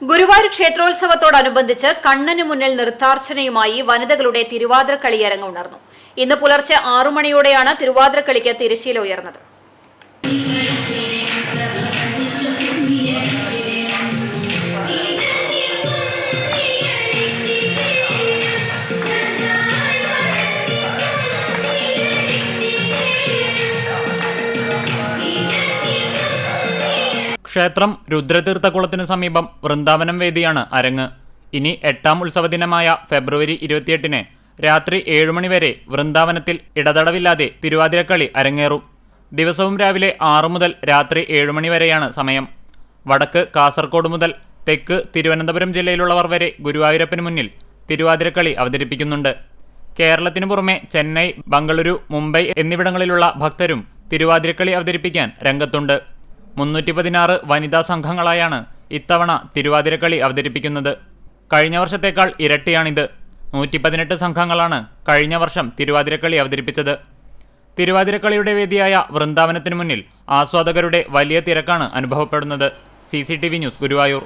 ഗുരുവായൂർ ക്ഷേത്രോത്സവത്തോടനുബന്ധിച്ച് കണ്ണനു മുന്നിൽ നൃത്താർച്ചനയുമായി വനിതകളുടെ തിരുവാതിരക്കളി അരങ്ങുണർന്നു ഇന്ന് പുലർച്ചെ ആറു മണിയോടെയാണ് തിരുവാതിരക്കളിക്ക് തിരശ്ശീല ഉയർന്നത്. ക്ഷേത്രം രുദ്രതീർത്ഥകുളത്തിനു സമീപം വൃന്ദാവനം വേദിയാണ് അരങ്ങ്. ഇനി എട്ടാം ഉത്സവദിനമായ ഫെബ്രുവരി ഇരുപത്തിയെട്ടിന് രാത്രി ഏഴുമണി മണിവരെ വൃന്ദാവനത്തിൽ ഇടതടവില്ലാതെ തിരുവാതിരക്കളി അരങ്ങേറും. ദിവസവും രാവിലെ ആറു മുതൽ രാത്രി ഏഴുമണി വരെയാണ് സമയം. വടക്ക് കാസർഗോഡ് മുതൽ തെക്ക് തിരുവനന്തപുരം ജില്ലയിലുള്ളവർ വരെ ഗുരുവായൂരപ്പന് മുന്നിൽ തിരുവാതിരക്കളി അവതരിപ്പിക്കുന്നുണ്ട്. കേരളത്തിനു പുറമെ ചെന്നൈ ബംഗളൂരു മുംബൈ എന്നിവിടങ്ങളിലുള്ള ഭക്തരും തിരുവാതിരക്കളി അവതരിപ്പിക്കാൻ രംഗത്തുണ്ട്. മുന്നൂറ്റി പതിനാറ് വനിതാ സംഘങ്ങളായാണ് ഇത്തവണ തിരുവാതിരക്കളി അവതരിപ്പിക്കുന്നത്. കഴിഞ്ഞ വർഷത്തേക്കാൾ ഇരട്ടിയാണിത്. നൂറ്റി പതിനെട്ട് സംഘങ്ങളാണ് കഴിഞ്ഞ വർഷം തിരുവാതിരക്കളി അവതരിപ്പിച്ചത്. തിരുവാതിരക്കളിയുടെ വേദിയായ വൃന്ദാവനത്തിനു മുന്നിൽ ആസ്വാദകരുടെ വലിയ തിരക്കാണ് അനുഭവപ്പെടുന്നത്. C news Guruvayur.